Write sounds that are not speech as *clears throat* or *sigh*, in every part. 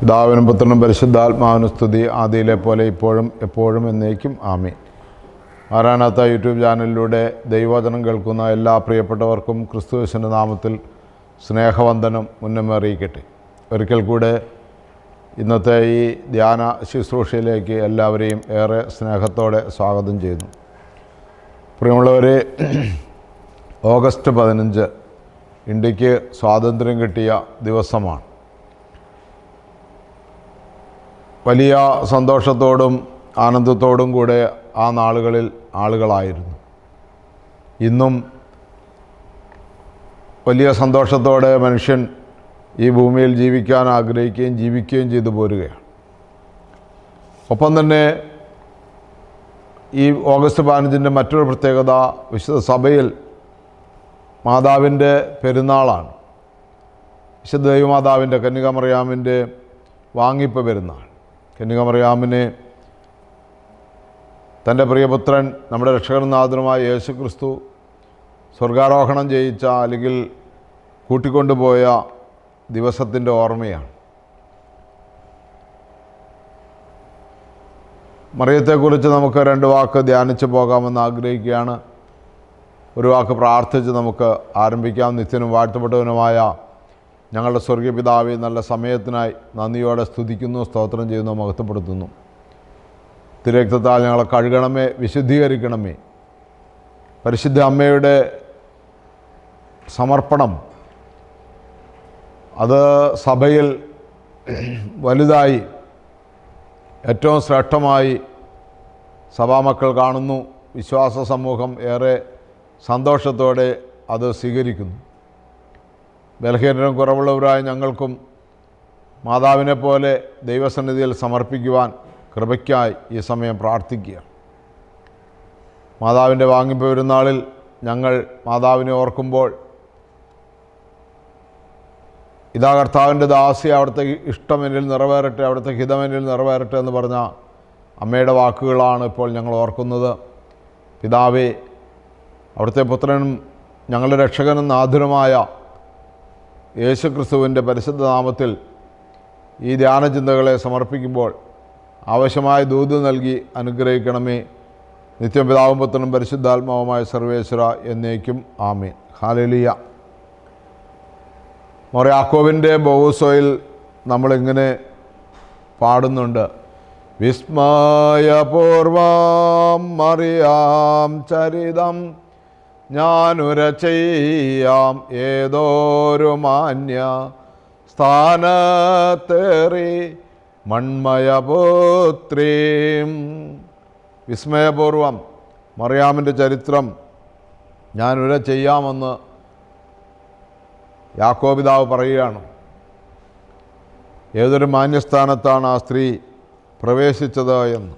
പിതാവിനും പുത്രനും പരിശുദ്ധാത്മാവിനും സ്തുതി. ആദിയിലെ പോലെ ഇപ്പോഴും എപ്പോഴും എന്നേക്കും. ആമി ആരാനാത്ത യൂട്യൂബ് ചാനലിലൂടെ ദൈവവചനം കേൾക്കുന്ന എല്ലാ പ്രിയപ്പെട്ടവർക്കും ക്രിസ്തുവിശന്റെ നാമത്തിൽ സ്നേഹവന്ദനം മുന്നമേ അറിയിക്കട്ടെ. ഒരിക്കൽ കൂടെ ഇന്നത്തെ ഈ ധ്യാന ശുശ്രൂഷയിലേക്ക് എല്ലാവരെയും ഏറെ സ്നേഹത്തോടെ സ്വാഗതം ചെയ്യുന്നു. പ്രിയമുള്ളവരെ *clears throat* ഓഗസ്റ്റ് പതിനഞ്ച് ഇന്ത്യയ്ക്ക് സ്വാതന്ത്ര്യം കിട്ടിയ ദിവസമാണ്. വലിയ സന്തോഷത്തോടും ആനന്ദത്തോടും കൂടെ ആ നാളുകളിൽ ആളുകളായിരുന്നു. ഇന്നും വലിയ സന്തോഷത്തോടെ മനുഷ്യൻ ഈ ഭൂമിയിൽ ജീവിക്കാൻ ആഗ്രഹിക്കുകയും ജീവിക്കുകയും ചെയ്തു പോരുകയാണ്. ഒപ്പം തന്നെ ഈ ഓഗസ്റ്റ് പതിനഞ്ചിന്റെ മറ്റൊരു പ്രത്യേകത വിശുദ്ധ സഭയിൽ മാതാവിന്റെ പെരുന്നാളാണ്. വിശുദ്ധ ദൈവമാതാവിന്റെ കന്യകമറിയാമിന്റെ വാങ്ങിപ്പ് പെരുന്നാൾ. കന്യകമറിയാമിനെ തന്റെ പ്രിയപുത്രൻ നമ്മുടെ രക്ഷകനാഥനുമായ യേശു ക്രിസ്തു സ്വർഗാരോഹണം ചെയ്യിച്ച അല്ലെങ്കിൽ കൂട്ടിക്കൊണ്ടുപോയ ദിവസത്തിന്റെ ഓർമ്മയാണ്. മറിയത്തെക്കുറിച്ച് നമുക്ക് രണ്ട് വാക്ക് ധ്യാനിച്ച് പോകാമെന്ന് ആഗ്രഹിക്കുകയാണ്. ഒരു വാക്ക് പ്രാർത്ഥിച്ച് നമുക്ക് ആരംഭിക്കാം. നിത്യനും വാഴ്ത്തപ്പെട്ടവനുമായ ഞങ്ങളുടെ സ്വർഗീയ പിതാവെ നല്ല സമയത്തിനായി നന്ദിയോടെ സ്തുതിക്കുന്നു സ്തോത്രം ചെയ്യുന്നു മഹത്വപ്പെടുത്തുന്നു. തിരക്തത്താൽ ഞങ്ങളെ കഴുകണമേ വിശുദ്ധീകരിക്കണമേ. പരിശുദ്ധ അമ്മയുടെ സമർപ്പണം അത് സഭയിൽ വലുതായി ഏറ്റവും ശ്രേഷ്ഠമായി സഭാമക്കൾ കാണുന്നു. വിശ്വാസ സമൂഹം ഏറെ സന്തോഷത്തോടെ അത് സ്വീകരിക്കുന്നു. ബലഹീനരും കുറവുള്ളവരായ ഞങ്ങൾക്കും മാതാവിനെ പോലെ ദൈവസന്നിധിയിൽ സമർപ്പിക്കുവാൻ കൃപയ്ക്കായി ഈ സമയം പ്രാർത്ഥിക്കുക. മാതാവിന്റെ വാങ്ങിപ്പ് പെരുന്നാളിൽ ഞങ്ങൾ മാതാവിനെ ഓർക്കുമ്പോൾ ഇതാ കർത്താവിന്റെ ദാസി അവിടുത്തെ ഇഷ്ടം എന്നിൽ നിറവേറട്ടെ അവിടുത്തെ ഹിതം എന്നിൽ നിറവേറട്ടെ എന്ന് പറഞ്ഞ അമ്മയുടെ വാക്കുകളാണ് ഇപ്പോൾ ഞങ്ങൾ ഓർക്കുന്നത്. പിതാവേ അവിടുത്തെ പുത്രനും ഞങ്ങളുടെ രക്ഷകനും നാഥുരമായ യേശുക്രിസ്തുവിന്റെ പരിശുദ്ധ നാമത്തിൽ ഈ ധ്യാനചിന്തകളെ സമർപ്പിക്കുമ്പോൾ ആവശ്യമായ ദൂത് നൽകി അനുഗ്രഹിക്കണമേ. നിത്യം പിതാവും പുത്രനും പരിശുദ്ധാത്മാവുമായ സർവേശ്വര എന്നേക്കും ആമീൻ. ഹാലലിയ മൊറയാക്കോവിന്റെ ബോസോയിൽ നമ്മളിങ്ങനെ പാടുന്നുണ്ട്. വിസ്മയപൂർവം മറിയാം ചരിതം ഞാനുര ചെയ്യാം ഏതോരു മാന്യ സ്ഥാനത്തേറി മൺമയപുത്രീം. വിസ്മയപൂർവം മറിയാമിന്റെ ചരിത്രം ഞാനുര ചെയ്യാമെന്ന് യാക്കോപിതാവ് പറയുകയാണ്. ഏതൊരു മാന്യസ്ഥാനത്താണ് ആ സ്ത്രീ പ്രവേശിച്ചത് എന്ന്.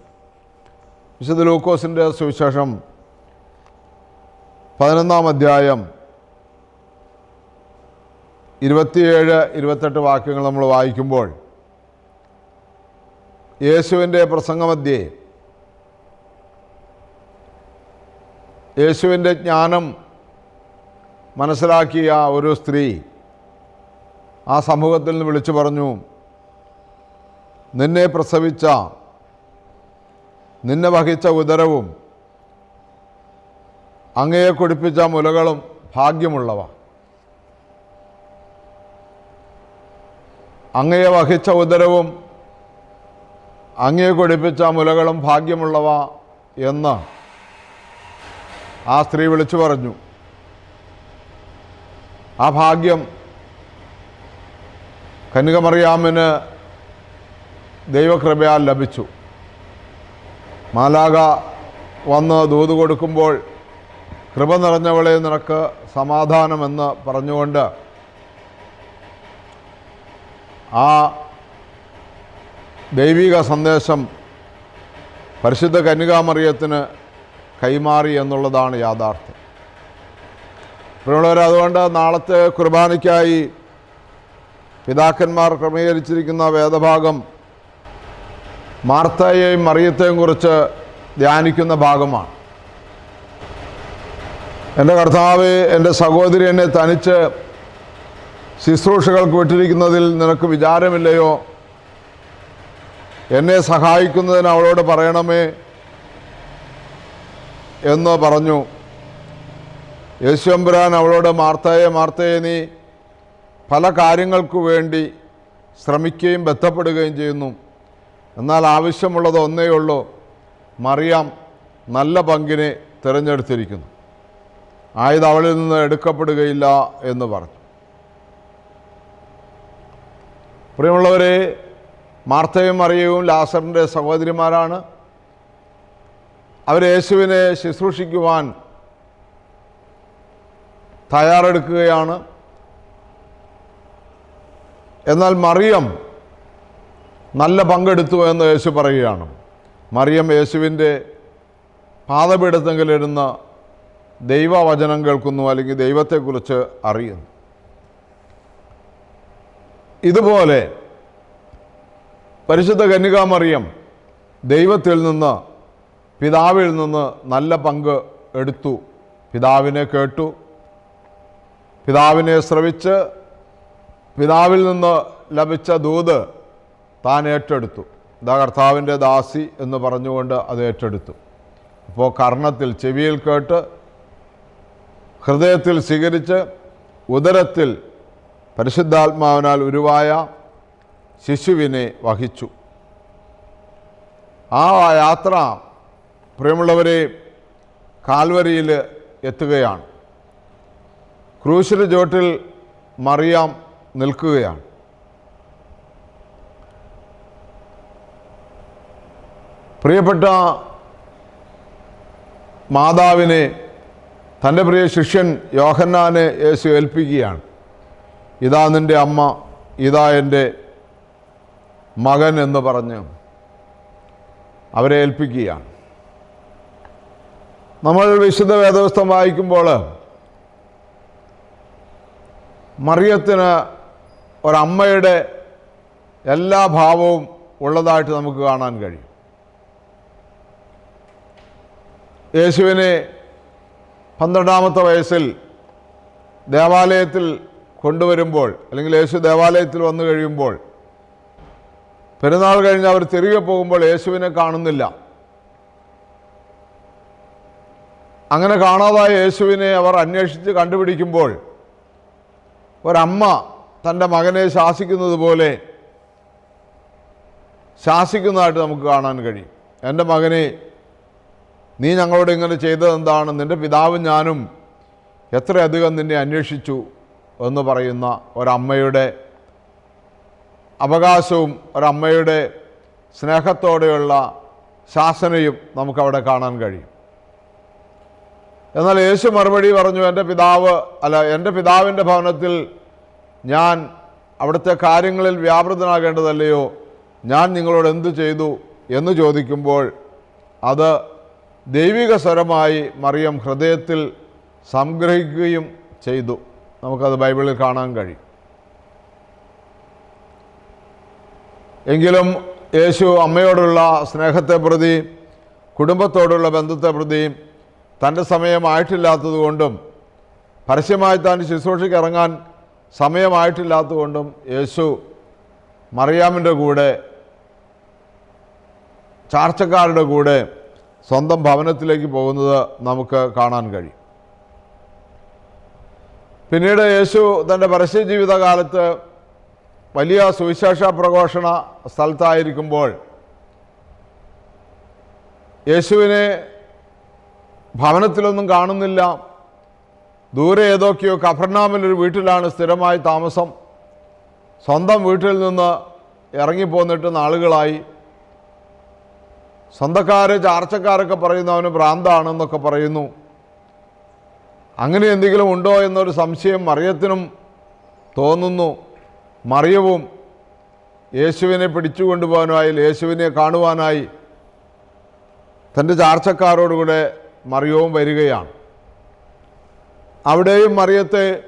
വിശുദ്ധ ലൂക്കോസിന്റെ സുവിശേഷം പതിനൊന്നാം അധ്യായം. ഇരുപത്തിയേഴ് ഇരുപത്തെട്ട് വാക്യങ്ങൾ നമ്മൾ വായിക്കുമ്പോൾ യേശുവിന്റെ പ്രസംഗമധ്യേ യേശുവിന്റെ ജ്ഞാനം മനസ്സിലാക്കിയ ഒരു സ്ത്രീ ആ സമൂഹത്തിൽ നിന്ന് വിളിച്ചു പറഞ്ഞു നിന്നെ പ്രസവിച്ച നിന്നെ വഹിച്ച ഉദരവും അങ്ങയെ കുടിപ്പിച്ച മുലകളും ഭാഗ്യമുള്ളവ. അങ്ങയെ വഹിച്ച ഉദരവും അങ്ങയെ കുടിപ്പിച്ച മുലകളും ഭാഗ്യമുള്ളവ എന്ന് ആ സ്ത്രീ വിളിച്ചു പറഞ്ഞു. ആ ഭാഗ്യം കനികമറിയാമിന് ദൈവകൃപയാൽ ലഭിച്ചു. മാലാക വന്ന് ദൂത് കൊടുക്കുമ്പോൾ കൃപ നിറഞ്ഞവളെ നിനക്ക് സമാധാനമെന്ന് പറഞ്ഞുകൊണ്ട് ആ ദൈവിക സന്ദേശം പരിശുദ്ധ കന്യകാമറിയത്തിന് കൈമാറി എന്നുള്ളതാണ് യാഥാർത്ഥ്യം. പ്രിയമുള്ളവർ അതുകൊണ്ട് നാളത്തെ കുർബാനയ്ക്കായി പിതാക്കന്മാർ ക്രമീകരിച്ചിരിക്കുന്ന വേദഭാഗം മാർത്തയെയും മറിയത്തെയും കുറിച്ച് ധ്യാനിക്കുന്ന ഭാഗമാണ്. എന്റെ കർത്താവ് എന്റെ സഹോദരി എന്നെ തനിച്ച് ശുശ്രൂഷകൾക്ക് വിട്ടിരിക്കുന്നതിൽ നിനക്ക് വിചാരമില്ലയോ? എന്നെ സഹായിക്കുന്നതിന് അവളോട് പറയണമേ എന്ന് പറഞ്ഞു. യേശുവമ്പുരാൻ അവളോട് മാർത്തയെ മാർത്തയെ നീ പല കാര്യങ്ങൾക്കു വേണ്ടി ശ്രമിക്കുകയും ബന്ധപ്പെടുകയും ചെയ്യുന്നു. എന്നാൽ ആവശ്യമുള്ളത് ഒന്നേ ഉള്ളൂ മറിയാം നല്ല പങ്കിനെ തിരഞ്ഞെടുത്തിരിക്കുന്നു. ആയത് അവളിൽ നിന്ന് എടുക്കപ്പെടുകയില്ല എന്ന് പറഞ്ഞു. പ്രിയമുള്ളവരെ മാർത്തയും മറിയവും ലാസറിന്റെ സഹോദരിമാരാണ്. അവർ യേശുവിനെ ശുശ്രൂഷിക്കുവാൻ തയ്യാറെടുക്കുകയാണ്. എന്നാൽ മറിയം നല്ല പങ്കെടുത്തു എന്ന് യേശു പറയുകയാണ്. മറിയം യേശുവിന്റെ പാദപീഠത്തെങ്കിലിരുന്ന് ദൈവവചനം കേൾക്കുന്നു അല്ലെങ്കിൽ ദൈവത്തെക്കുറിച്ച് അറിയുന്നു. ഇതുപോലെ പരിശുദ്ധ കന്യകാമറിയം ദൈവത്തിൽ നിന്ന് പിതാവിൽ നിന്ന് നല്ല പങ്ക് എടുത്തു. പിതാവിനെ കേട്ടു. പിതാവിനെ ശ്രവിച്ച് പിതാവിൽ നിന്ന് ലഭിച്ച ദൂത് താൻ ഏറ്റെടുത്തു. ഇതാ കർത്താവിന്റെ ദാസി എന്ന് പറഞ്ഞുകൊണ്ട് അത് ഏറ്റെടുത്തു. അപ്പോൾ കർണത്തിൽ ചെവിയിൽ കേട്ട് ഹൃദയത്തിൽ സ്വീകരിച്ച് ഉദരത്തിൽ പരിശുദ്ധാത്മാവിനാൽ ഉരുവായ ശിശുവിനെ വഹിച്ചു. ആ യാത്ര പ്രിയമുള്ളവരെ കാൽവരിയിൽ എത്തുകയാണ്. ക്രൂശിന് ചോട്ടിൽ മറിയാം നിൽക്കുകയാണ്. പ്രിയപ്പെട്ട മാതാവിനെ തന്റെ പ്രിയ ശിഷ്യൻ യോഹന്നാനെ യേശു ഏൽപ്പിക്കുകയാണ്. ഇതാ നിന്റെ അമ്മ ഇതാ എന്റെ മകൻ എന്ന് പറഞ്ഞ് അവരെ ഏൽപ്പിക്കുകയാണ്. നമ്മൾ വിശുദ്ധ വേദവസ്ഥം വായിക്കുമ്പോൾ മറിയത്തിന് ഒരമ്മയുടെ എല്ലാ ഭാവവും ഉള്ളതായിട്ട് നമുക്ക് കാണാൻ കഴിയും. യേശുവിനെ പന്ത്രണ്ടാമത്തെ വയസ്സിൽ ദേവാലയത്തിൽ കൊണ്ടുവരുമ്പോൾ അല്ലെങ്കിൽ യേശു ദേവാലയത്തിൽ വന്നു കഴിയുമ്പോൾ പെരുന്നാൾ കഴിഞ്ഞ് അവർ തിരികെ പോകുമ്പോൾ യേശുവിനെ കാണുന്നില്ല. അങ്ങനെ കാണാതായ യേശുവിനെ അവർ അന്വേഷിച്ച് കണ്ടുപിടിക്കുമ്പോൾ ഒരമ്മ തന്റെ മകനെ ശാസിക്കുന്നത് പോലെ ശാസിക്കുന്നതായിട്ട് നമുക്ക് കാണാൻ കഴിയും. എന്റെ മകനെ നീ ഞങ്ങളോട് ഇങ്ങനെ ചെയ്തത് എന്താണ്? നിന്റെ പിതാവും ഞാനും എത്രയധികം നിന്നെ അന്വേഷിച്ചു എന്ന് പറയുന്ന ഒരമ്മയുടെ അവകാശവും ഒരമ്മയുടെ സ്നേഹത്തോടെയുള്ള ശാസനയും നമുക്കവിടെ കാണാൻ കഴിയും. എന്നാൽ യേശു മറുപടി പറഞ്ഞു എന്റെ പിതാവ് അല്ല എന്റെ പിതാവിന്റെ ഭവനത്തിൽ ഞാൻ അവിടുത്തെ കാര്യങ്ങളിൽ വ്യാപൃതനാകേണ്ടതല്ലയോ? ഞാൻ നിങ്ങളോട് എന്തു ചെയ്തു? എന്ന് ചോദിക്കുമ്പോൾ അത് ദൈവിക സ്വരമായി മറിയം ഹൃദയത്തിൽ സംഗ്രഹിക്കുകയും ചെയ്തു. നമുക്കത് ബൈബിളിൽ കാണാൻ കഴിയും. എങ്കിലും യേശു അമ്മയോടുള്ള സ്നേഹത്തെ പ്രതി കുടുംബത്തോടുള്ള ബന്ധത്തെ പ്രതി തന്റെ സമയമായിട്ടില്ലാത്തതുകൊണ്ടും പരസ്യമായി താൻ ശുശ്രൂഷയ്ക്ക് ഇറങ്ങാൻ സമയമായിട്ടില്ലാത്തതുകൊണ്ടും യേശു മറിയാമിന്റെ കൂടെ ചാർച്ചക്കാരുടെ കൂടെ സ്വന്തം ഭവനത്തിലേക്ക് പോകുന്നത് നമുക്ക് കാണാൻ കഴിയും. പിന്നീട് യേശു തന്റെ പരസ്യ ജീവിതകാലത്ത് വലിയ സുവിശേഷ പ്രഘോഷണ സ്ഥലത്തായിരിക്കുമ്പോൾ യേശുവിനെ ഭവനത്തിലൊന്നും കാണുന്നില്ല. ദൂരെ ഏതൊക്കെയോ കഫർനാമിലൊരു വീട്ടിലാണ് സ്ഥിരമായി താമസം. സ്വന്തം വീട്ടിൽ നിന്ന് ഇറങ്ങിപ്പോന്നിട്ട് നാളുകളായി. സ്വന്തക്കാർ ചാർച്ചക്കാരൊക്കെ പറയുന്നു അവന് ഭ്രാന്താണെന്നൊക്കെ പറയുന്നു. അങ്ങനെ എന്തെങ്കിലും ഉണ്ടോ എന്നൊരു സംശയം മറിയത്തിനും തോന്നുന്നു. മറിയവും യേശുവിനെ പിടിച്ചു കൊണ്ടുപോകാനായി യേശുവിനെ കാണുവാനായി തന്റെ ചാർച്ചക്കാരോടുകൂടെ മറിയവും വരികയാണ്. അവിടെയും മറിയത്തെ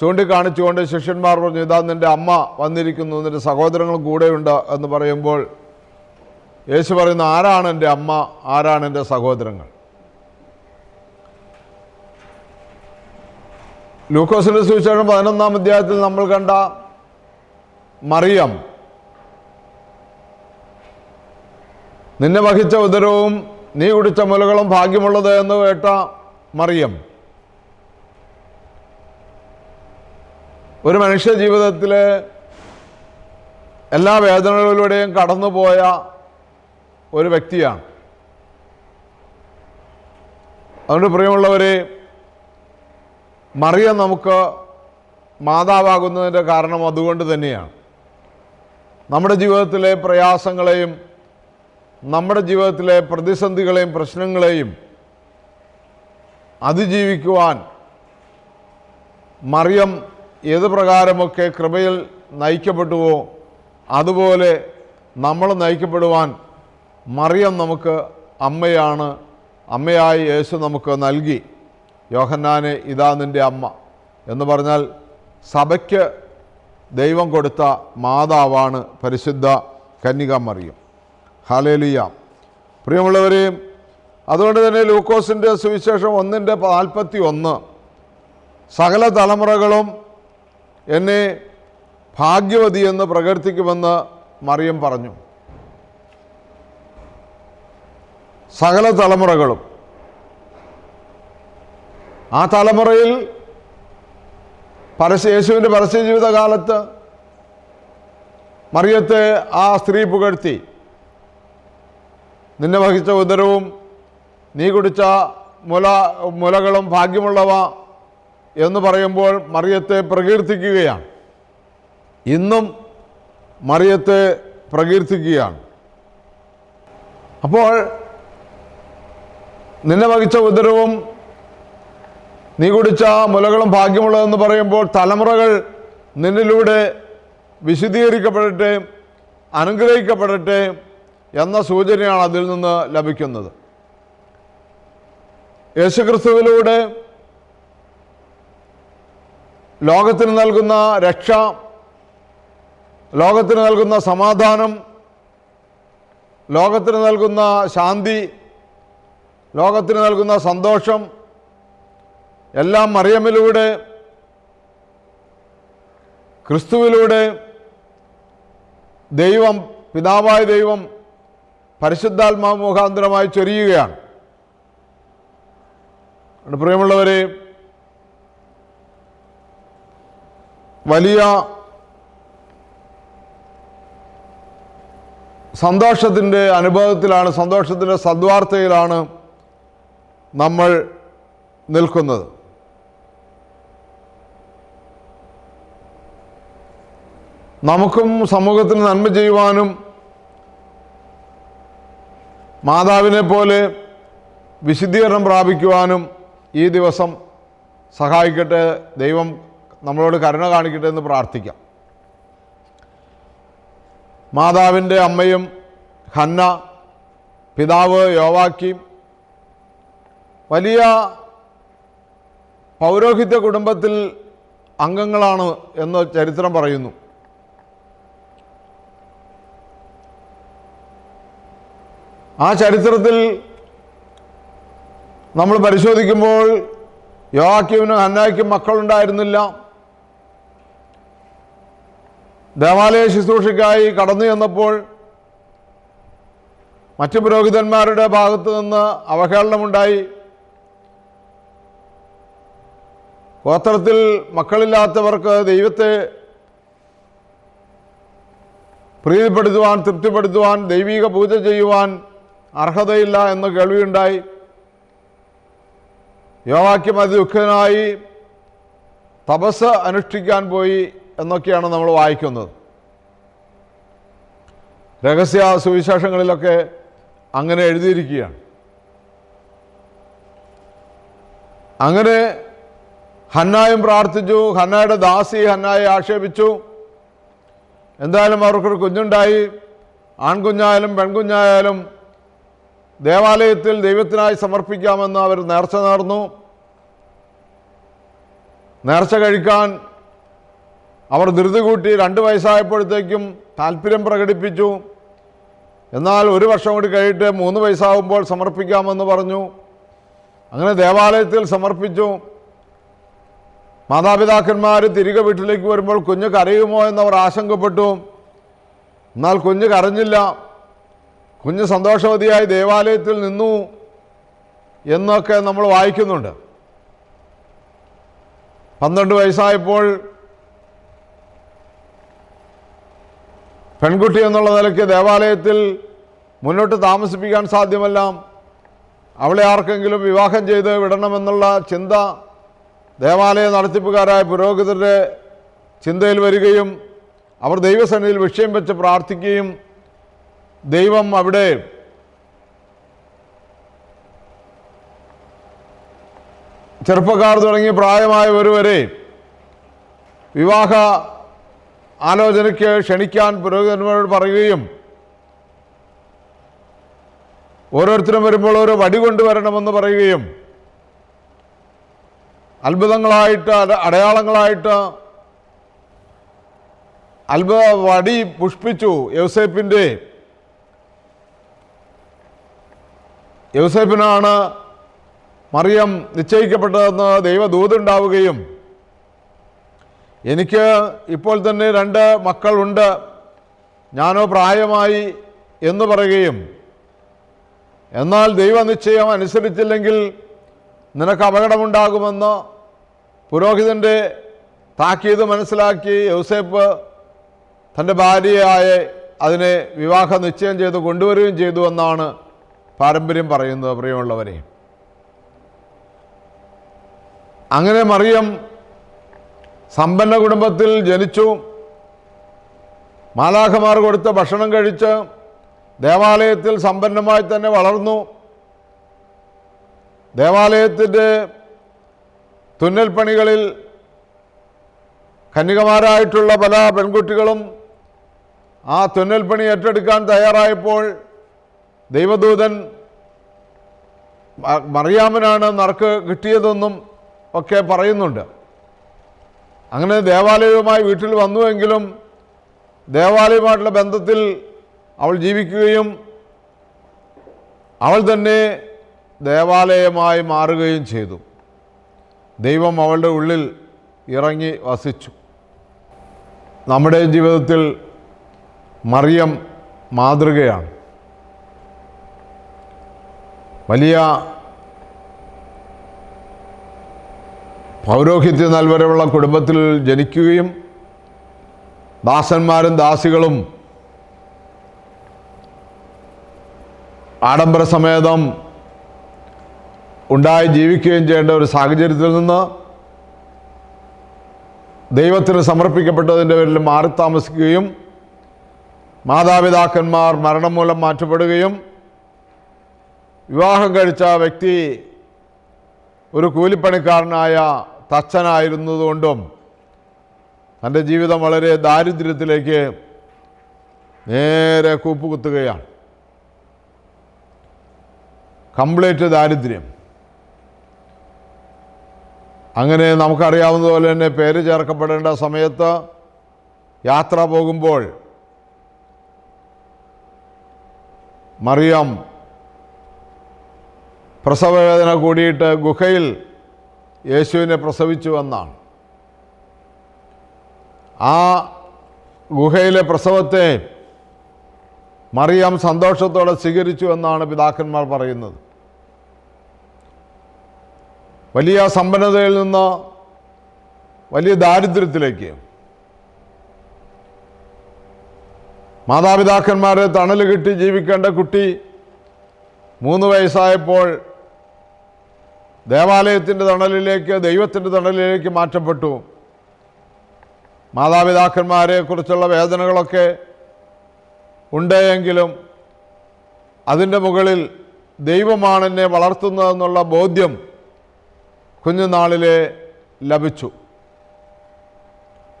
ചൂണ്ടിക്കാണിച്ചുകൊണ്ട് ശിഷ്യന്മാർ പറഞ്ഞു ഇതാ നിന്റെ അമ്മ വന്നിരിക്കുന്നു നിന്റെ സഹോദരങ്ങൾ കൂടെയുണ്ട് എന്ന് പറയുമ്പോൾ യേശു പറയുന്നു ആരാണ് എന്റെ അമ്മ? ആരാണ് എന്റെ സഹോദരങ്ങൾ? ലൂക്കോസിന്റെ സുവിശേഷം പതിനൊന്നാം അധ്യായത്തിൽ നമ്മൾ കണ്ട മറിയം നിന്നെ വഹിച്ച ഉദരവും നീ കുടിച്ച മുലകളും ഭാഗ്യമുള്ളത് എന്ന് കേട്ട മറിയം. ഒരു മനുഷ്യ ജീവിതത്തിലെ എല്ലാ വേദനകളിലൂടെയും കടന്നുപോയ ഒരു വ്യക്തിയാണ് അതുകൊണ്ട് പ്രിയമുള്ളവരെ മറിയ നമുക്ക് മാതാവാകുന്നതിന്റെ കാരണം അതുകൊണ്ട് തന്നെയാണ്. നമ്മുടെ ജീവിതത്തിലെ പ്രയാസങ്ങളെയും നമ്മുടെ ജീവിതത്തിലെ പ്രതിസന്ധികളെയും പ്രശ്നങ്ങളെയും അതിജീവിക്കുവാൻ മറിയം ഏത് പ്രകാരമൊക്കെ കൃപയിൽ നയിക്കപ്പെട്ടുവോ അതുപോലെ നമ്മൾ നയിക്കപ്പെടുവാൻ മറിയം നമുക്ക് അമ്മയാണ്. അമ്മയായി യേശു നമുക്ക് നൽകി. യോഹന്നാനെ ഇതാ നിന്റെ അമ്മ. എന്ന് പറഞ്ഞാൽ സഭയ്ക്ക് ദൈവം കൊടുത്ത മാതാവാണ് പരിശുദ്ധ കന്യക മറിയം. ഹാലേലിയ പ്രിയമുള്ളവരെയും അതുകൊണ്ട് തന്നെ ലൂക്കോസിന്റെ സുവിശേഷം ഒന്നിന്റെ നാൽപ്പത്തി ഒന്ന് സകല തലമുറകളും എന്നെ ഭാഗ്യവതിയെന്ന് പ്രകീർത്തിക്കുമെന്ന് മറിയം പറഞ്ഞു. സകല തലമുറകളും. ആ തലമുറയിൽ പരസ്യ യേശുവിന്റെ പരസ്യ ജീവിതകാലത്ത് മറിയത്തെ ആ സ്ത്രീ പുകഴ്ത്തി. നിന്നെ വഹിച്ച ഉദരവും നീ കുടിച്ച മുല മുലകളും ഭാഗ്യമുള്ളവ എന്ന് പറയുമ്പോൾ മറിയത്തെ പ്രകീർത്തിക്കുകയാണ്. ഇന്നും മറിയത്തെ പ്രകീർത്തിക്കുകയാണ്. അപ്പോൾ നിന്നെ വഹിച്ച ഉദരവും നീ കുടിച്ച മുലകളും ഭാഗ്യമുള്ളതെന്ന് പറയുമ്പോൾ തലമുറകൾ നിന്നിലൂടെ വിശദീകരിക്കപ്പെടട്ടെ അനുഗ്രഹിക്കപ്പെടട്ടെ എന്ന സൂചനയാണ് അതിൽ നിന്ന് ലഭിക്കുന്നത്. യേശുക്രിസ്തുവിലൂടെ ലോകത്തിന് നൽകുന്ന രക്ഷ ലോകത്തിന് നൽകുന്ന സമാധാനം ലോകത്തിന് നൽകുന്ന ശാന്തി ലോകത്തിന് നൽകുന്ന സന്തോഷം എല്ലാം മറിയമ്മിലൂടെ ക്രിസ്തുവിലൂടെ ദൈവം പിതാവായ ദൈവം പരിശുദ്ധാത്മാവ് മുഖാന്തരമായി ചൊരിയുകയാണ്. പ്രിയമുള്ളവരെ വലിയ സന്തോഷത്തിന്റെ അനുഭവത്തിലാണ് സന്തോഷത്തിന്റെ സദ്വാർത്തയിലാണ് നമ്മൾ നിൽക്കുന്നത്. നമുക്കും സമൂഹത്തിന് നന്മ ചെയ്യുവാനും മാതാവിനെ പോലെ വിശുദ്ധീകരണം പ്രാപിക്കുവാനും ഈ ദിവസം സഹായിക്കട്ടെ. ദൈവം നമ്മളോട് കരുണ കാണിക്കട്ടെ എന്ന് പ്രാർത്ഥിക്കാം. മാതാവിന്റെ അമ്മയും ഹന്ന പിതാവ് യോവാക്കിയും വലിയ പൗരോഹിത്യ കുടുംബത്തിൽ അംഗങ്ങളാണ് എന്ന് ചരിത്രം പറയുന്നു. ആ ചരിത്രത്തിൽ നമ്മൾ പരിശോധിക്കുമ്പോൾ യോവാക്യവിനും ഹന്നായ്ക്കും മക്കളുണ്ടായിരുന്നില്ല. ദേവാലയ ശുശ്രൂഷയ്ക്കായി കടന്നു ചെന്നപ്പോൾ മറ്റു പുരോഹിതന്മാരുടെ ഭാഗത്തു നിന്ന് അവഹേളനമുണ്ടായി. ഗോത്രത്തിൽ മക്കളില്ലാത്തവർക്ക് ദൈവത്തെ പ്രീതിപ്പെടുത്തുവാൻ തൃപ്തിപ്പെടുത്തുവാൻ ദൈവിക പൂജ ചെയ്യുവാൻ അർഹതയില്ല എന്ന് കേൾവിയുണ്ടായി. യോവാക്യം അതിദുഃഖനായി തപസ് അനുഷ്ഠിക്കാൻ പോയി എന്നൊക്കെയാണ് നമ്മൾ വായിക്കുന്നത്. രഹസ്യ സുവിശേഷങ്ങളിലൊക്കെ അങ്ങനെ എഴുതിയിരിക്കുകയാണ്. അങ്ങനെ ഹന്നായും പ്രാർത്ഥിച്ചു. ഹന്നായുടെ ദാസി ഹന്നായെ ആക്ഷേപിച്ചു. എന്തായാലും അവർക്കൊരു കുഞ്ഞുണ്ടായി. ആൺകുഞ്ഞായാലും പെൺകുഞ്ഞായാലും ദേവാലയത്തിൽ ദൈവത്തിനായി സമർപ്പിക്കാമെന്ന് അവർ നേർച്ച നേർന്നു. നേർച്ച കഴിക്കാൻ അവർ ധൃതി കൂട്ടി രണ്ട് വയസ്സായപ്പോഴത്തേക്കും താല്പര്യം പ്രകടിപ്പിച്ചു. എന്നാൽ ഒരു വർഷം കൂടി കഴിഞ്ഞിട്ട് മൂന്ന് വയസ്സാകുമ്പോൾ സമർപ്പിക്കാമെന്ന് പറഞ്ഞു. അങ്ങനെ ദേവാലയത്തിൽ സമർപ്പിച്ചു. മാതാപിതാക്കന്മാർ തിരികെ വീട്ടിലേക്ക് വരുമ്പോൾ കുഞ്ഞ് കരയുമോ എന്നവർ ആശങ്കപ്പെട്ടു. എന്നാൽ കുഞ്ഞ് കരഞ്ഞില്ല. കുഞ്ഞ് സന്തോഷവതിയായി ദേവാലയത്തിൽ നിന്നു എന്നൊക്കെ നമ്മൾ വായിക്കുന്നുണ്ട്. പന്ത്രണ്ട് വയസ്സായപ്പോൾ പെൺകുട്ടി എന്നുള്ള നിലയ്ക്ക് ദേവാലയത്തിൽ മുന്നോട്ട് താമസിപ്പിക്കാൻ സാധ്യമല്ല. അവളെ ആർക്കെങ്കിലും വിവാഹം ചെയ്ത് വിടണമെന്നുള്ള ചിന്ത ദേവാലയ നടത്തിപ്പുകാരായ പുരോഹിതരുടെ ചിന്തയിൽ വരികയും അവർ ദൈവസന്നിധിയിൽ വിഷയം വെച്ച് പ്രാർത്ഥിക്കുകയും ദൈവം അവിടെ ചെറുപ്പക്കാർ തുടങ്ങി പ്രായമായവർ വരെ വിവാഹ ആലോചനയ്ക്ക് ക്ഷണിക്കാൻ പുരോഹിതന്മാരോട് പറയുകയും ഓരോരുത്തരും വരുമ്പോൾ ഓരോ വടി കൊണ്ടുവരണമെന്ന് പറയുകയും അത്ഭുതങ്ങളായിട്ട് അടയാളങ്ങളായിട്ട് അത്ഭുത വടി പുഷ്പിച്ചു യൗസേപ്പിന്റെ. യൗസേപ്പിനാണ് മറിയം നിശ്ചയിക്കപ്പെട്ടതെന്ന് ദൈവദൂതുണ്ടാവുകയും എനിക്ക് ഇപ്പോൾ തന്നെ രണ്ട് മക്കളുണ്ട് ഞാനോ പ്രായമായി എന്ന് പറയുകയും എന്നാൽ ദൈവനിശ്ചയം അനുസരിച്ചില്ലെങ്കിൽ നിനക്ക് അപകടമുണ്ടാകുമെന്ന് പുരോഹിതന്റെ താക്കീത് മനസ്സിലാക്കി യൗസേപ്പ് തന്റെ ഭാര്യയായ അതിനെ വിവാഹ നിശ്ചയം ചെയ്ത് കൊണ്ടുവരികയും ചെയ്തു എന്നാണ് പാരമ്പര്യം പറയുന്നത് പ്രിയമുള്ളവരെ. അങ്ങനെ മറിയം സമ്പന്ന കുടുംബത്തിൽ ജനിച്ചു. മാലാഖമാർ കൊടുത്ത ഭക്ഷണം കഴിച്ച് ദേവാലയത്തിൽ സമ്പന്നമായി തന്നെ വളർന്നു. ദേവാലയത്തിന്റെ തുന്നൽപ്പണികളിൽ കന്യകമാരായിട്ടുള്ള പല പെൺകുട്ടികളും ആ തുന്നൽ പണി ഏറ്റെടുക്കാൻ തയ്യാറായപ്പോൾ ദൈവദൂതൻ മറിയാമനാണ് നറുക്ക് കിട്ടിയതെന്നും ഒക്കെ പറയുന്നുണ്ട്. അങ്ങനെ ദേവാലയവുമായി വീട്ടിൽ വന്നുവെങ്കിലും ദേവാലയവുമായിട്ടുള്ള ബന്ധത്തിൽ അവൾ ജീവിക്കുകയും അവൾ തന്നെ ദേവാലയമായി മാറുകയും ചെയ്തു. ദൈവം അവളുടെ ഉള്ളിൽ ഇറങ്ങി വസിച്ചു. നമ്മുടെ ജീവിതത്തിൽ മറിയം മാതൃകയാണ്. വലിയ പൗരോഹിത്യ നൽവരമുള്ള കുടുംബത്തിൽ ജനിക്കുകയും ദാസന്മാരും ദാസികളും ആഡംബര സമേതം ഉണ്ടായി ജീവിക്കുകയും ചെയ്യേണ്ട ഒരു സാഹചര്യത്തിൽ നിന്ന് ദൈവത്തിന് സമർപ്പിക്കപ്പെട്ടതിന്റെ പേരിൽ മാറി താമസിക്കുകയും മാതാപിതാക്കന്മാർ മരണം മൂലം മാറ്റപ്പെടുകയും വിവാഹം കഴിച്ച വ്യക്തി ഒരു കൂലിപ്പണിക്കാരനായ തച്ചനായിരുന്നതുകൊണ്ടും തന്റെ ജീവിതം വളരെ ദാരിദ്ര്യത്തിലേക്ക് നേരെ കൂപ്പുകുത്തുകയാണ്. കംപ്ലീറ്റ് ദാരിദ്ര്യം. അങ്ങനെ നമുക്കറിയാവുന്നതുപോലെ തന്നെ പേര് ചേർക്കപ്പെടേണ്ട സമയത്ത് യാത്ര പോകുമ്പോൾ മറിയം പ്രസവവേദന കൂടിയിട്ട് ഗുഹയിൽ യേശുവിനെ പ്രസവിച്ചു എന്നാണ് ആ ഗുഹയിലെ പ്രസവത്തെ മറിയം സന്തോഷത്തോടെ സ്വീകരിച്ചു എന്നാണ് പിതാക്കന്മാർ പറയുന്നത്. വലിയ സമ്പന്നതയിൽ നിന്ന് വലിയ ദാരിദ്ര്യത്തിലേക്ക്. മാതാപിതാക്കന്മാരെ തണൽ കിട്ടി ജീവിക്കേണ്ട കുട്ടി മൂന്ന് വയസ്സായപ്പോൾ ദേവാലയത്തിന്റെ തണലിലേക്ക് ദൈവത്തിന്റെ തണലിലേക്ക് മാറ്റപ്പെട്ടു. മാതാപിതാക്കന്മാരെ കുറിച്ചുള്ള വേദനകളൊക്കെ ഉണ്ടെങ്കിലും അതിന്റെ മുകളിൽ ദൈവമാണ് എന്നെ വളർത്തുന്നതെന്നുള്ള ബോധ്യം കുഞ്ഞുനാളിലെ ലഭിച്ചു.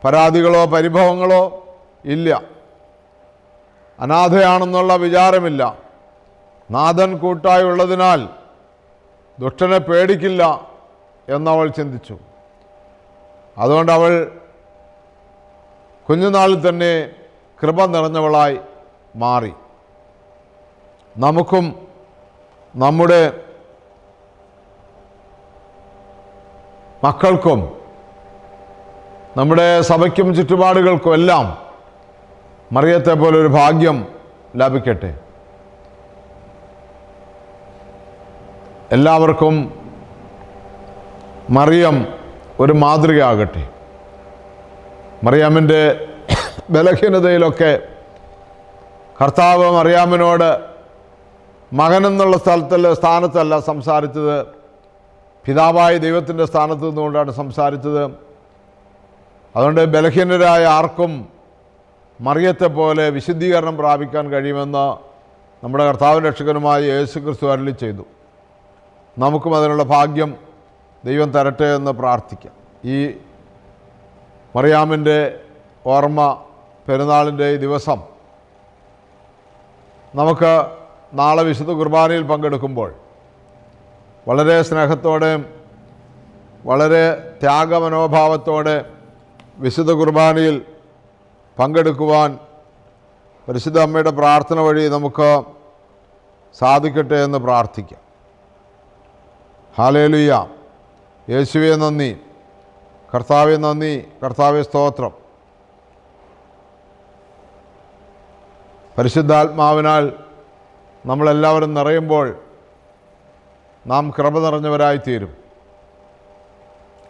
പരാതികളോ പരിഭവങ്ങളോ ഇല്ല. അനാഥയാണെന്നുള്ള വിചാരമില്ല. നാഥൻ കൂട്ടായി ഉള്ളതിനാൽ ദുഷ്ടനെ പേടിക്കില്ല എന്നവൾ ചിന്തിച്ചു. അതുകൊണ്ട് അവൾ കുഞ്ഞുനാളിൽ തന്നെ കൃപ നിറഞ്ഞവളായി മാറി. നമുക്കും നമ്മുടെ മക്കൾക്കും നമ്മുടെ സഭയ്ക്കും ചുറ്റുപാടുകൾക്കും എല്ലാം മറിയത്തെ പോലെ ഒരു ഭാഗ്യം ലാഭിക്കട്ടെ. എല്ലാവർക്കും മറിയം ഒരു മാതൃകയാകട്ടെ. മറിയാമിന്റെ ബലഹീനതയിലൊക്കെ കർത്താവ് മറിയാമിനോട് മകനെന്നുള്ള സ്ഥലത്തല്ല സ്ഥാനത്തല്ല സംസാരിച്ചത്. പിതാവായ ദൈവത്തിന്റെ സ്ഥാനത്ത് നിന്നുകൊണ്ടാണ് സംസാരിച്ചത്. അതുകൊണ്ട് ബലഹീനരായ ആർക്കും മറിയത്തെ പോലെ വിശുദ്ധീകരണം പ്രാപിക്കാൻ കഴിയുമെന്ന് നമ്മുടെ കർത്താവ് രക്ഷകനുമായ യേശു ക്രിസ്തു അരളി ചെയ്തു. നമുക്കും അതിനുള്ള ഭാഗ്യം ദൈവം തരട്ടെ എന്ന് പ്രാർത്ഥിക്കാം. ഈ മറിയാമിന്റെ ഓർമ്മ പെരുന്നാളിന്റെ ഈ ദിവസം നമുക്ക് നാളെ വിശുദ്ധ കുർബാനയിൽ പങ്കെടുക്കുമ്പോൾ വളരെ സ്നേഹത്തോടെ വളരെ ത്യാഗമനോഭാവത്തോടെ വിശുദ്ധ കുർബാനയിൽ പങ്കെടുക്കുവാൻ പരിശുദ്ധ അമ്മയുടെ പ്രാർത്ഥന വഴി നമുക്ക് സാധിക്കട്ടെ എന്ന് പ്രാർത്ഥിക്കാം. ഹാലേലുയ്യ യേശുവെ നന്ദി. കർത്താവെ നന്ദി. കർത്താവെ സ്തോത്രം. പരിശുദ്ധാത്മാവിനാൽ നമ്മളെല്ലാവരും നിറയുമ്പോൾ നാം കൃപ നിറഞ്ഞവരായിത്തീരും.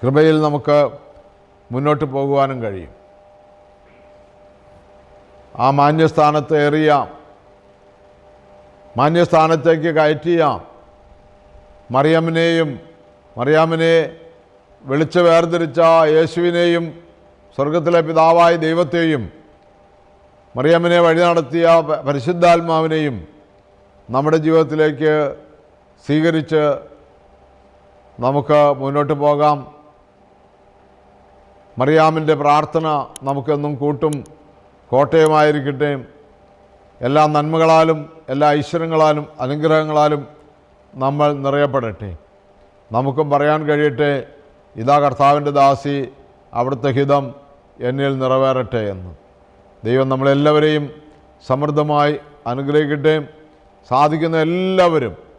കൃപയിൽ നമുക്ക് മുന്നോട്ട് പോകുവാനും കഴിയും. ആ മാന്യസ്ഥാനത്ത് ഏറിയ. മാന്യസ്ഥാനത്തേക്ക് കയറ്റിയാം. മറിയമ്മിനെയും മറിയാമിനെ വെളിച്ച വേർതിരിച്ച യേശുവിനെയും സ്വർഗത്തിലെ പിതാവായ ദൈവത്തെയും മറിയമ്മിനെ വഴി നടത്തിയ പരിശുദ്ധാത്മാവിനെയും നമ്മുടെ ജീവിതത്തിലേക്ക് സ്വീകരിച്ച് നമുക്ക് മുന്നോട്ട് പോകാം. മറിയാമിന്റെ പ്രാർത്ഥന നമുക്കെന്നും കൂട്ടും. കോട്ടയമായിരിക്കട്ടെ. എല്ലാ നന്മകളാലും എല്ലാ ഐശ്വര്യങ്ങളാലും അനുഗ്രഹങ്ങളാലും നമ്മൾ നിറയപ്പെടട്ടെ. നമുക്കും പറയാൻ കഴിയട്ടെ ഇതാ കർത്താവിന്റെ ദാസി അവിടുത്തെ ഹിതം എന്നിൽ നിറവേറട്ടെ എന്ന്. ദൈവം നമ്മളെല്ലാവരെയും സമൃദ്ധമായി അനുഗ്രഹിക്കട്ടെ. സാധിക്കുന്ന എല്ലാവരും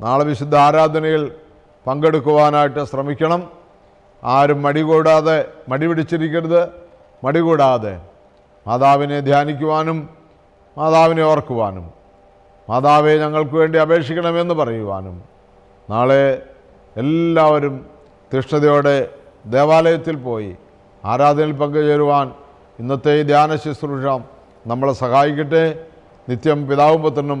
നാളെ വിശുദ്ധ ആരാധനയിൽ പങ്കെടുക്കുവാനായിട്ട് ശ്രമിക്കണം. ആരും മടി കൂടാതെ മടി പിടിച്ചിരിക്കരുത് മടി കൂടാതെ. മാതാവിനെ ധ്യാനിക്കുവാനും മാതാവിനെ ഓർക്കുവാനും മാതാവെ ഞങ്ങൾക്ക് വേണ്ടി അപേക്ഷിക്കണമെന്ന് പറയുവാനും. നാളെ എല്ലാവരും തീഷ്ണതയോടെ ദേവാലയത്തിൽ പോയി ആരാധനയിൽ പങ്കുചേരുവാൻ ഇന്നത്തെ ഈ ധ്യാന ശുശ്രൂഷ നമ്മളെ സഹായിക്കട്ടെ. നിത്യം പിതാവും പുത്രനും